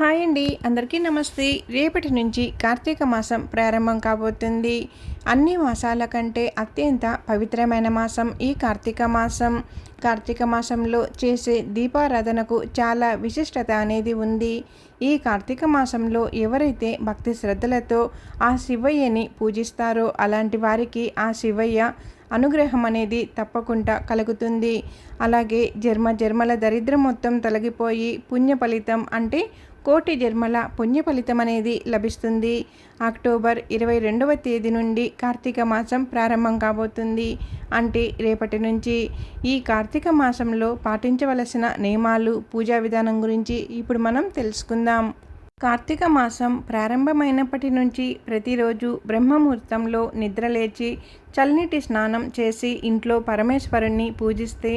Hi అండి. అందరికీ నమస్తే. రేపటి నుంచి కార్తీక మాసం ప్రారంభం కాబోతుంది. అన్ని మాసాల కంటే అత్యంత పవిత్రమైన మాసం ఈ కార్తీక మాసం. కార్తీక మాసంలో చేసే దీపారాధనకు చాలా విశిష్టత అనేది ఉంది. ఈ కార్తీక మాసంలో ఎవరైతే భక్తి శ్రద్ధలతో ఆ శివయ్యని పూజిస్తారో అలాంటి వారికి ఆ శివయ్య అనుగ్రహం అనేది తప్పకుండా కలుగుతుంది. అలాగే జన్మ జన్మల దరిద్రం మొత్తం తొలగిపోయి పుణ్య ఫలితం అంటే కోటి జన్మల పుణ్య ఫలితం అనేది లభిస్తుంది. అక్టోబర్ ఇరవై రెండవ తేదీ నుండి కార్తీక మాసం ప్రారంభం కాబోతుంది. అంటే రేపటి నుంచి. ఈ కార్తీక మాసంలో పాటించవలసిన నియమాలు పూజా విధానం గురించి ఇప్పుడు మనం తెలుసుకుందాం. కార్తీక మాసం ప్రారంభమైనప్పటి నుంచి ప్రతిరోజు బ్రహ్మముహూర్తంలో నిద్రలేచి చల్లనీటి స్నానం చేసి ఇంట్లో పరమేశ్వరుణ్ణి పూజిస్తే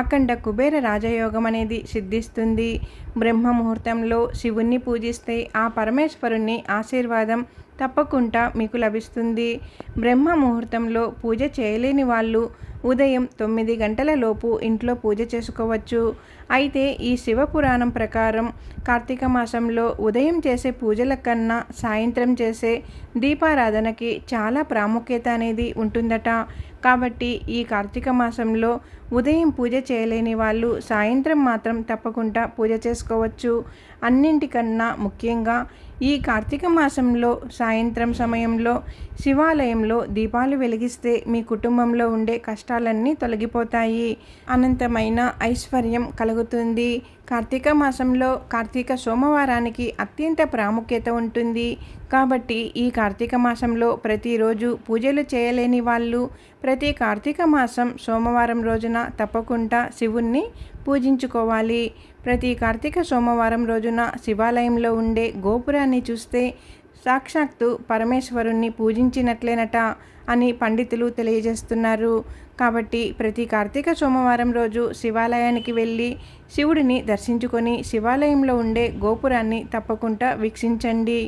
అఖండ కుబేర రాజయోగం అనేది సిద్ధిస్తుంది. బ్రహ్మముహూర్తంలో శివుణ్ణి పూజిస్తే ఆ పరమేశ్వరుణ్ణి ఆశీర్వాదం తప్పకుండా మీకు లభిస్తుంది. బ్రహ్మ ముహూర్తంలో పూజ చేయలేని వాళ్ళు ఉదయం తొమ్మిది గంటల లోపు ఇంట్లో పూజ చేసుకోవచ్చు. అయితే ఈ శివపురాణం ప్రకారం కార్తీక మాసంలో ఉదయం చేసే పూజల కన్నా సాయంత్రం చేసే దీపారాధనకి చాలా ప్రాముఖ్యత అనేది ఉంటుందట. కాబట్టి ఈ కార్తీక మాసంలో ఉదయం పూజ చేయలేని వాళ్ళు సాయంత్రం మాత్రం తప్పకుండా పూజ చేసుకోవచ్చు. అన్నింటికన్నా ముఖ్యంగా ఈ కార్తీక మాసంలో సాయంత్రం సమయంలో శివాలయంలో దీపాలు వెలిగిస్తే మీ కుటుంబంలో ఉండే కష్టాలన్నీ తొలగిపోతాయి. అనంతమైన ఐశ్వర్యం కలుగుతుంది. కార్తీక మాసంలో కార్తీక సోమవారానికి అత్యంత ప్రాముఖ్యత ఉంటుంది. కాబట్టి ఈ కార్తీక మాసంలో ప్రతిరోజు పూజలు చేయలేని వాళ్ళు ప్రతి కార్తీక మాసం సోమవారం రోజున తప్పకుండా శివుణ్ణి పూజించుకోవాలి. ప్రతి కార్తీక సోమవారం రోజున శివాలయంలో ఉండే గోపురాన్ని చూస్తే సాక్షాత్తు పరమేశ్వరుణ్ణి పూజించినట్లేనట అని పండితులు తెలియజేస్తున్నారు. కాబట్టి ప్రతి కార్తీక సోమవారం రోజు శివాలయానికి వెళ్ళి శివుడిని దర్శించుకొని శివాలయంలో ఉండే గోపురాన్ని తప్పకుండా వీక్షించండి.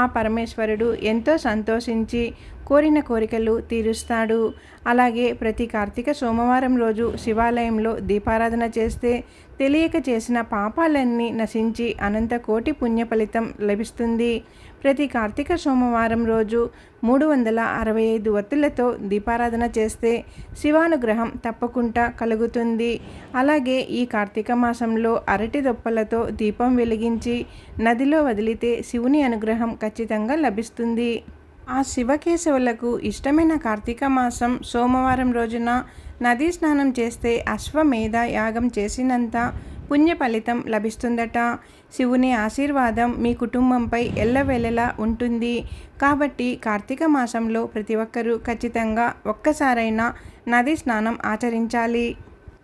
ఆ పరమేశ్వరుడు ఎంతో సంతోషించి కోరిన కోరికలు తీరుస్తాడు. అలాగే ప్రతి కార్తీక సోమవారం రోజు శివాలయంలో దీపారాధన చేస్తే తెలియక చేసిన పాపాలన్నీ నశించి అనంత కోటి పుణ్య ఫలితం లభిస్తుంది. ప్రతి కార్తీక సోమవారం రోజు మూడు వందల అరవై ఐదు వత్తులతో దీపారాధన చేస్తే శివానుగ్రహం తప్పకుండా కలుగుతుంది. అలాగే ఈ కార్తీక మాసంలో అరటి దొప్పలతో దీపం వెలిగించి నదిలో వదిలితే శివుని అనుగ్రహం ఖచ్చితంగా లభిస్తుంది. ఆ శివకేశవులకు ఇష్టమైన కార్తీక మాసం సోమవారం రోజున నదీ స్నానం చేస్తే అశ్వమేధ యాగం చేసినంత పుణ్య ఫలితం లభిస్తుందట. శివుని ఆశీర్వాదం మీ కుటుంబంపై ఎల్లవెల్లలా ఉంటుంది. కాబట్టి కార్తీక మాసంలో ప్రతి ఒక్కరూ ఖచ్చితంగా ఒక్కసారైనా నదీ స్నానం ఆచరించాలి.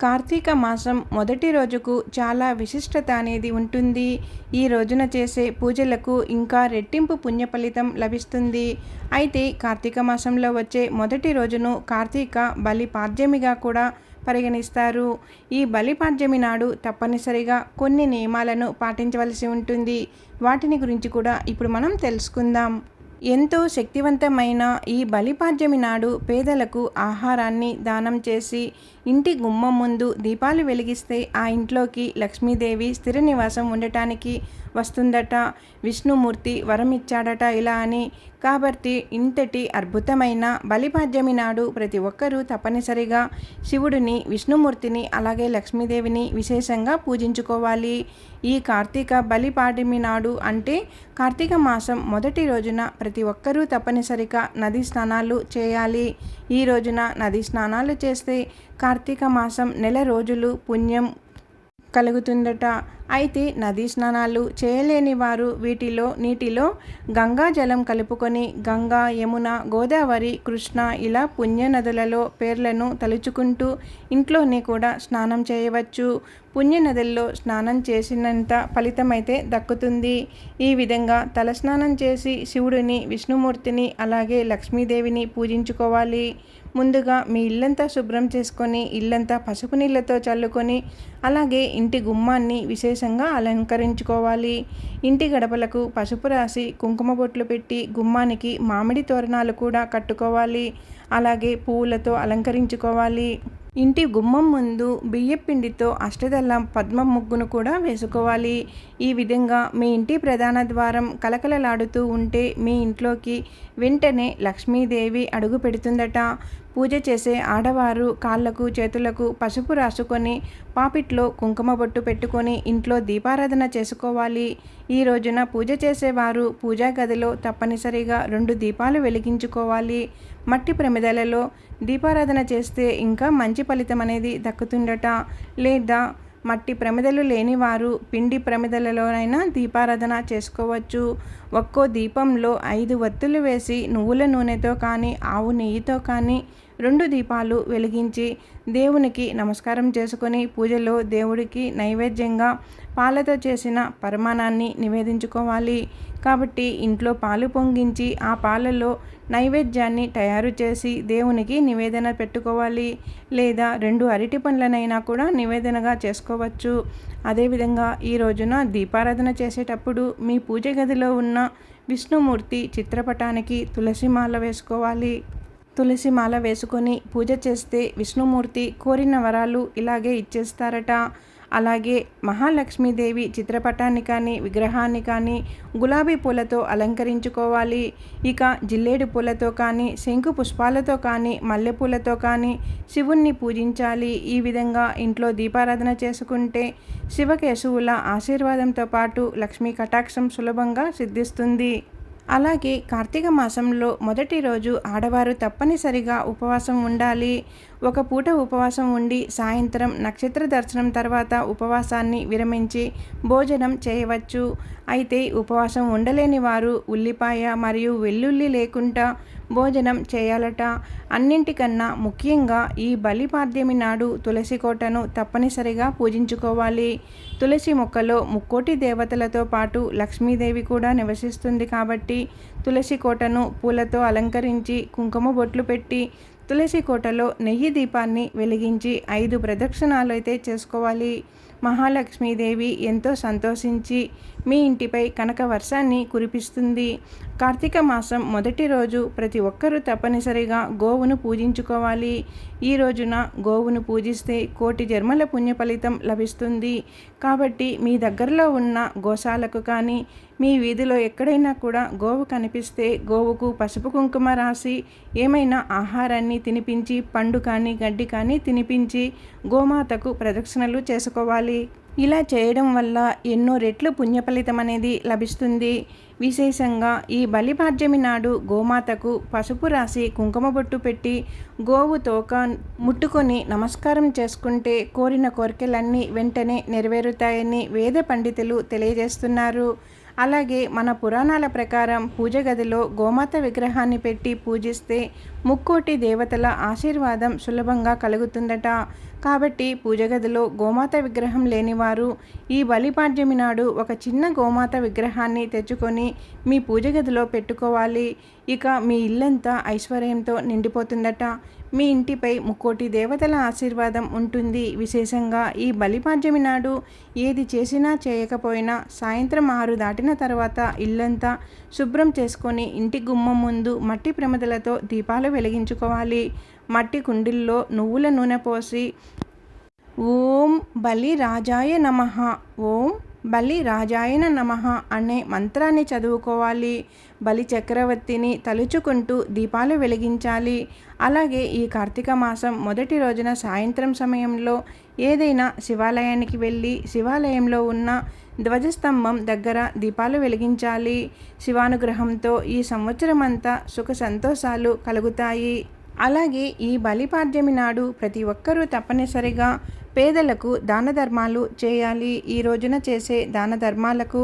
కార్తీక మాసం మొదటి రోజుకు చాలా విశిష్టత అనేది ఉంటుంది. ఈ రోజున చేసే పూజలకు ఇంకా రెట్టింపు పుణ్య ఫలితం లభిస్తుంది. అయితే కార్తీక మాసంలో వచ్చే మొదటి రోజును కార్తీక బలి పాడ్యమిగా కూడా పరిగణిస్తారు. ఈ బలిపాడ్యమి నాడు తప్పనిసరిగా కొన్ని నియమాలను పాటించవలసి ఉంటుంది. వాటిని గురించి కూడా ఇప్పుడు మనం తెలుసుకుందాం. ఎంతో శక్తివంతమైన ఈ బలిపాడ్యమి నాడు పేదలకు ఆహారాన్ని దానం చేసి ఇంటి గుమ్మం ముందు దీపాలు వెలిగిస్తే ఆ ఇంట్లోకి లక్ష్మీదేవి స్థిర నివాసం ఉండటానికి వస్తుందట. విష్ణుమూర్తి వరం ఇచ్చాడట ఇలా అని. కాబట్టి ఇంతటి అద్భుతమైన బలిపాడ్యమి నాడు ప్రతి ఒక్కరూ తప్పనిసరిగా శివుడిని విష్ణుమూర్తిని అలాగే లక్ష్మీదేవిని విశేషంగా పూజించుకోవాలి. ఈ కార్తీక బలిపాడ్యమి నాడు అంటే కార్తీక మాసం మొదటి రోజున ప్రతి ఒక్కరూ తప్పనిసరిగా నదీ స్నానాలు చేయాలి. ఈ రోజున నదీ స్నానాలు చేస్తే కార్తీక మాసం నెల రోజులు పుణ్యం కలుగుతుందట. అయితే నదీ స్నానాలు చేయలేని వారు వీటిలో నీటిలో గంగా జలం కలుపుకొని గంగా యమున గోదావరి కృష్ణ ఇలా పుణ్య నదులలో పేర్లను తలుచుకుంటూ ఇంట్లోనే కూడా స్నానం చేయవచ్చు. పుణ్య నదుల్లో స్నానం చేసినంత ఫలితమైతే దక్కుతుంది. ఈ విధంగా తలస్నానం చేసి శివుడిని విష్ణుమూర్తిని అలాగే లక్ష్మీదేవిని పూజించుకోవాలి. ముందుగా మీ ఇల్లంతా శుభ్రం చేసుకొని ఇల్లంతా పసుపు నీళ్ళతో చల్లుకొని అలాగే ఇంటి గుమ్మాన్ని విశేష విశేషంగా అలంకరించుకోవాలి. ఇంటి గడపలకు పసుపు రాసి కుంకుమ బొట్లు పెట్టి గుమ్మానికి మామిడి తోరణాలు కూడా కట్టుకోవాలి. అలాగే పువ్వులతో అలంకరించుకోవాలి. ఇంటి గుమ్మం ముందు బియ్యపిండితో అష్టదళ పద్మ ముగ్గును కూడా వేసుకోవాలి. ఈ విధంగా మీ ఇంటి ప్రధాన ద్వారం కలకలలాడుతూ ఉంటే మీ ఇంట్లోకి వెంటనే లక్ష్మీదేవి అడుగు పెడుతుందట. పూజ చేసే ఆడవారు కాళ్ళకు చేతులకు పసుపు రాసుకొని పాపిట్లో కుంకుమ బొట్టు పెట్టుకొని ఇంట్లో దీపారాధన చేసుకోవాలి. ఈ రోజున పూజ చేసేవారు పూజా గదిలో తప్పనిసరిగా రెండు దీపాలు వెలిగించుకోవాలి. మట్టి ప్రమిదలలో దీపారాధన చేస్తే ఇంకా మంచి ఫలితం అనేది దక్కుతుండట లేదా మట్టి ప్రమిదలు లేనివారు పిండి ప్రమిదలలోనైనా దీపారాధన చేసుకోవచ్చు. ఒక్కో దీపంలో ఐదు వత్తులు వేసి నువ్వుల నూనెతో కానీ ఆవు నెయ్యితో కానీ రెండు దీపాలు వెలిగించి దేవునికి నమస్కారం చేసుకొని పూజలో దేవుడికి నైవేద్యంగా పాలతో చేసిన పరమాణాన్ని నివేదించుకోవాలి. కాబట్టి ఇంట్లో పాలు పొంగించి ఆ పాలలో నైవేద్యాన్ని తయారు చేసి దేవునికి నివేదన పెట్టుకోవాలి. లేదా రెండు అరటి పండ్లనైనా కూడా నివేదనగా చేసుకోవచ్చు. అదేవిధంగా ఈ రోజున దీపారాధన చేసేటప్పుడు మీ పూజ గదిలో ఉన్న విష్ణుమూర్తి చిత్రపటానికి తులసిమాల వేసుకోవాలి. తులసి మాల వేసుకొని పూజ చేస్తే విష్ణుమూర్తి కోరిన వరాలు ఇలాగే ఇచ్చేస్తారట. అలాగే మహాలక్ష్మీదేవి చిత్రపటాన్ని కానీ విగ్రహాన్ని కానీ గులాబీ పూలతో అలంకరించుకోవాలి. ఇక జిల్లేడు పూలతో కానీ శంకు పుష్పాలతో కానీ మల్లెపూలతో కానీ శివుణ్ణి పూజించాలి. ఈ విధంగా ఇంట్లో దీపారాధన చేసుకుంటే శివకేశవుల ఆశీర్వాదంతో పాటు లక్ష్మీ కటాక్షం సులభంగా సిద్ధిస్తుంది. అలాగే కార్తీక మాసంలో మొదటి రోజు ఆడవారు తప్పనిసరిగా ఉపవాసం ఉండాలి. ఒక పూట ఉపవాసం ఉండి సాయంత్రం నక్షత్ర దర్శనం తర్వాత ఉపవాసాన్ని విరమించి భోజనం చేయవచ్చు. అయితే ఉపవాసం ఉండలేని వారు ఉల్లిపాయ మరియు వెల్లుల్లి లేకుండా భోజనం చేయాలట. అన్నింటికన్నా ముఖ్యంగా ఈ బలిపాద్యమి నాడు తులసి కోటను తప్పనిసరిగా పూజించుకోవాలి. తులసి మొక్కలో ముక్కోటి దేవతలతో పాటు లక్ష్మీదేవి కూడా నివసిస్తుంది కాబట్టి తులసి కోటను పూలతో అలంకరించి కుంకుమ బొట్లు పెట్టి తులసి కోటలో నెయ్యి దీపాన్ని వెలిగించి ఐదు ప్రదక్షిణాలు అయితే చేసుకోవాలి. మహాలక్ష్మీదేవి ఎంతో సంతోషించి మీ ఇంటిపై కనక వర్షాన్ని కురిపిస్తుంది. కార్తీక మాసం మొదటి రోజు ప్రతి ఒక్కరూ తప్పనిసరిగా గోవును పూజించుకోవాలి. ఈ రోజున గోవును పూజిస్తే కోటి జన్మల పుణ్య ఫలితం లభిస్తుంది. కాబట్టి మీ దగ్గరలో ఉన్న గోశాలకు కానీ మీ వీధిలో ఎక్కడైనా కూడా గోవు కనిపిస్తే గోవుకు పసుపు కుంకుమ రాసి ఏమైనా ఆహారాన్ని తినిపించి పండు కానీ గడ్డి కానీ తినిపించి గోమాతకు ప్రదక్షిణలు చేసుకోవాలి. ఇలా చేయడం వల్ల ఎన్నో రెట్లు పుణ్యఫలితం అనేది లభిస్తుంది. విశేషంగా ఈ బలిపాడ్యమి నాడు గోమాతకు పసుపు రాసి కుంకుమ బొట్టు పెట్టి గోవు తోక ముట్టుకొని నమస్కారం చేసుకుంటే కోరిన కోరికలన్నీ వెంటనే నెరవేరుతాయని వేద పండితులు తెలియజేస్తున్నారు. అలాగే మన పురాణాల ప్రకారం పూజ గదిలో గోమాత విగ్రహాన్ని పెట్టి పూజిస్తే ముక్కోటి దేవతల ఆశీర్వాదం సులభంగా కలుగుతుందట. కాబట్టి పూజగదిలో గోమాత విగ్రహం లేనివారు ఈ బలిపాడ్యమి నాడు ఒక చిన్న గోమాత విగ్రహాన్ని తెచ్చుకొని మీ పూజ గదిలో పెట్టుకోవాలి. ఇక మీ ఇల్లంతా ఐశ్వర్యంతో నిండిపోతుందట. మీ ఇంటిపై ముక్కోటి దేవతల ఆశీర్వాదం ఉంటుంది. విశేషంగా ఈ బలిపాడ్యమి నాడు ఏది చేసినా చేయకపోయినా సాయంత్రం ఆరు దాటిన తర్వాత ఇల్లంతా శుభ్రం చేసుకొని ఇంటి గుమ్మం ముందు మట్టి ప్రమదలతో దీపాలు వెలిగించుకోవాలి. మట్టి కుండీల్లో నువ్వుల నూనె పోసి ఓం బలి రాజాయ నమ ఓం బలి రాజాయన నమ అనే మంత్రాన్ని చదువుకోవాలి. బలి చక్రవర్తిని తలుచుకుంటూ దీపాలు వెలిగించాలి. అలాగే ఈ కార్తీక మాసం మొదటి రోజున సాయంత్రం సమయంలో ఏదైనా శివాలయానికి వెళ్ళి శివాలయంలో ఉన్న ధ్వజస్తంభం దగ్గర దీపాలు వెలిగించాలి. శివానుగ్రహంతో ఈ సంవత్సరం అంతా సుఖ సంతోషాలు కలుగుతాయి. అలాగే ఈ బలిపాడ్యమి నాడు ప్రతి ఒక్కరూ తప్పనిసరిగా పేదలకు దాన ధర్మాలు చేయాలి. ఈ రోజున చేసే దాన ధర్మాలకు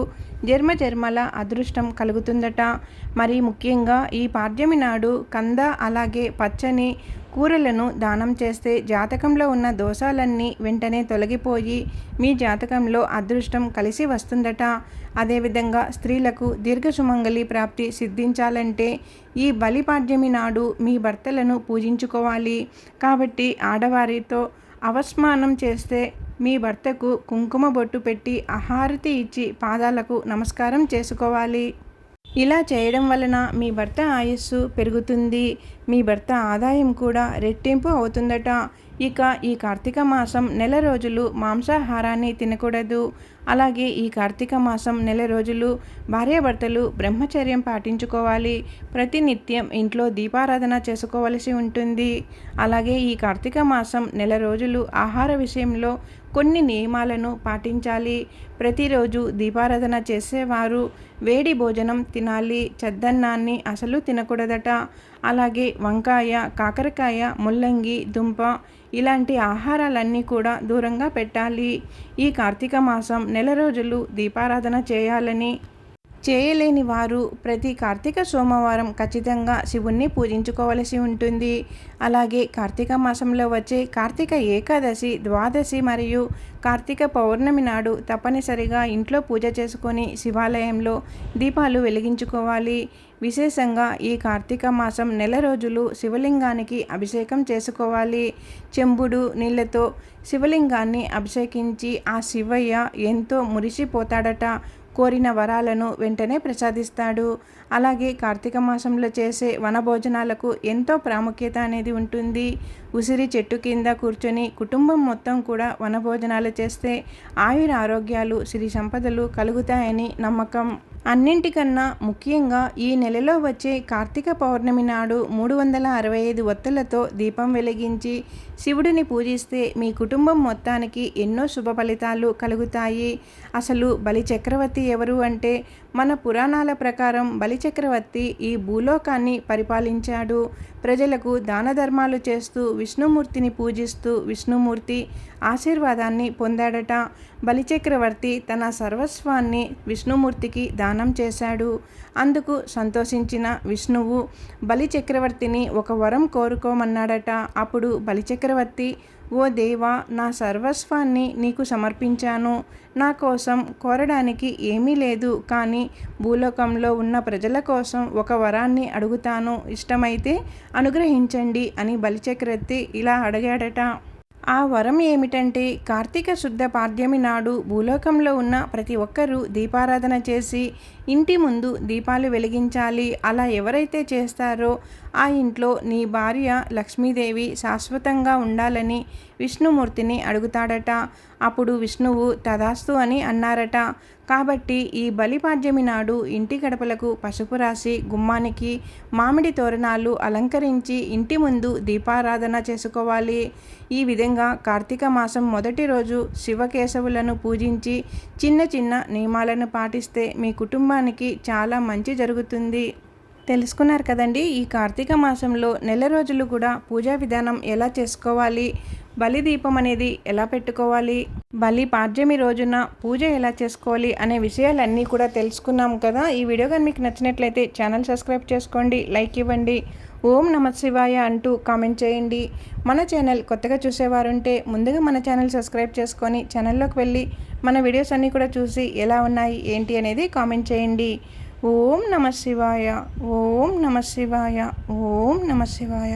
జన్మ జన్మల అదృష్టం కలుగుతుందట. మరి ముఖ్యంగా ఈ పాడ్యమి నాడు కంద అలాగే పచ్చని కూరలను దానం చేస్తే జాతకంలో ఉన్న దోషాలన్నీ వెంటనే తొలగిపోయి మీ జాతకంలో అదృష్టం కలిసి వస్తుందట. అదేవిధంగా స్త్రీలకు దీర్ఘసుమంగళి ప్రాప్తి సిద్ధించాలంటే ఈ బలిపాడ్యమి నాడు మీ భర్తలను పూజించుకోవాలి. కాబట్టి ఆడవారితో అవస్మానం చేస్తే మీ భర్తకు కుంకుమ బొట్టు పెట్టి ఆహారతి ఇచ్చి పాదాలకు నమస్కారం చేసుకోవాలి. ఇలా చేయడం వలన మీ భర్త ఆయుస్సు పెరుగుతుంది. మీ భర్త ఆదాయం కూడా రెట్టింపు అవుతుందట. ఇక ఈ కార్తీక మాసం నెల రోజులు మాంసాహారాన్ని తినకూడదు. అలాగే ఈ కార్తీక మాసం నెల రోజులు భార్యాభర్తలు బ్రహ్మచర్యం పాటించుకోవాలి. ప్రతినిత్యం ఇంట్లో దీపారాధన చేసుకోవలసి ఉంటుంది. అలాగే ఈ కార్తీక మాసం నెల రోజులు ఆహార విషయంలో కొన్ని నియమాలను పాటించాలి. ప్రతిరోజు దీపారాధన చేసేవారు వేడి భోజనం తినాలి. చద్దన్నాన్ని అసలు తినకూడదట. అలాగే వంకాయ కాకరకాయ ముల్లంగి దుంప ఇలాంటి ఆహారాలన్నీ కూడా దూరంగా పెట్టాలి. ఈ కార్తీక మాసం నెల రోజులు దీపారాధన చేయాలని చేయలేని వారు ప్రతి కార్తీక సోమవారం ఖచ్చితంగా శివుణ్ణి పూజించుకోవలసి ఉంటుంది. అలాగే కార్తీక మాసంలో వచ్చే కార్తీక ఏకాదశి ద్వాదశి మరియు కార్తీక పౌర్ణమి నాడు తప్పనిసరిగా ఇంట్లో పూజ చేసుకొని శివాలయంలో దీపాలు వెలిగించుకోవాలి. విశేషంగా ఈ కార్తీక మాసం నెల రోజులు శివలింగానికి అభిషేకం చేసుకోవాలి. చెంబుడు నీళ్ళతో శివలింగాన్ని అభిషేకించి ఆ శివయ్య ఎంతో మురిసిపోతాడట. కోరిన వరాలను వెంటనే ప్రసాదిస్తాడు. అలాగే కార్తీక మాసంలో చేసే వనభోజనాలకు ఎంతో ప్రాముఖ్యత అనేది ఉంటుంది. ఉసిరి చెట్టు కింద కూర్చొని కుటుంబం మొత్తం కూడా వనభోజనాలు చేస్తే ఆయుర ఆరోగ్యాలు సిరి సంపదలు కలుగుతాయని నమ్మకం. అన్నింటికన్నా ముఖ్యంగా ఈ నెలలో వచ్చే కార్తీక పౌర్ణమి నాడు మూడు వందల అరవై ఐదు ఒత్తులతో దీపం వెలిగించి శివుడిని పూజిస్తే మీ కుటుంబం మొత్తానికి ఎన్నో శుభ ఫలితాలు కలుగుతాయి. అసలు బలి చక్రవర్తి ఎవరు అంటే మన పురాణాల ప్రకారం బలిచక్రవర్తి ఈ భూలోకాన్ని పరిపాలించాడు. ప్రజలకు దాన ధర్మాలు చేస్తూ విష్ణుమూర్తిని పూజిస్తూ విష్ణుమూర్తి ఆశీర్వాదాన్ని పొందాడట. బలిచక్రవర్తి తన సర్వస్వాన్ని విష్ణుమూర్తికి దానం చేశాడు. అందుకు సంతోషించిన విష్ణువు బలిచక్రవర్తిని ఒక వరం కోరుకోమన్నాడట. అప్పుడు బలిచక్రవర్తి ఓ దేవా నా సర్వస్వాన్ని నీకు సమర్పించాను. నా కోసం కోరడానికి ఏమీ లేదు. కానీ భూలోకంలో ఉన్న ప్రజల కోసం ఒక వరాన్ని అడుగుతాను. ఇష్టమైతే అనుగ్రహించండి అని బలిచక్రవర్తి ఇలా అడిగాడట. ఆ వరం ఏమిటంటే కార్తీక శుద్ధ పాడ్యమి నాడు భూలోకంలో ఉన్న ప్రతి ఒక్కరూ దీపారాధన చేసి ఇంటి ముందు దీపాలు వెలిగించాలి. అలా ఎవరైతే చేస్తారో ఆ ఇంట్లో నీ భార్య లక్ష్మీదేవి శాశ్వతంగా ఉండాలని విష్ణుమూర్తిని అడుగుతాడట. అప్పుడు విష్ణువు తదాస్తు అని అన్నారట. కాబట్టి ఈ బలిపాడ్యమి నాడు ఇంటి గడపలకు పసుపు రాసి గుమ్మానికి మామిడి తోరణాలు అలంకరించి ఇంటి ముందు దీపారాధన చేసుకోవాలి. ఈ విధంగా కార్తీక మాసం మొదటి రోజు శివకేశవులను పూజించి చిన్న చిన్న నియమాలను పాటిస్తే మీ కుటుంబానికి చాలా మంచి జరుగుతుంది. తెలుసుకున్నారు కదండి ఈ కార్తీక మాసంలో నెల రోజులు కూడా పూజా విధానం ఎలా చేసుకోవాలి? బలి దీపం అనేది ఎలా పెట్టుకోవాలి? బలి పాడ్యమి రోజున పూజ ఎలా చేసుకోవాలి? అనే విషయాలన్నీ కూడా తెలుసుకున్నాం కదా. ఈ వీడియో కానీ మీకు నచ్చినట్లయితే ఛానల్ సబ్స్క్రైబ్ చేసుకోండి లైక్ ఇవ్వండి. ఓం నమ శివాయ అంటూ కామెంట్ చేయండి. మన ఛానల్ కొత్తగా చూసేవారుంటే ముందుగా మన ఛానల్ సబ్స్క్రైబ్ చేసుకొని ఛానల్లోకి వెళ్ళి మన వీడియోస్ అన్నీ కూడా చూసి ఎలా ఉన్నాయి ఏంటి అనేది కామెంట్ చేయండి. ఓం నమ శివాయ ఓం నమ శివాయ ఓం నమ శివాయ.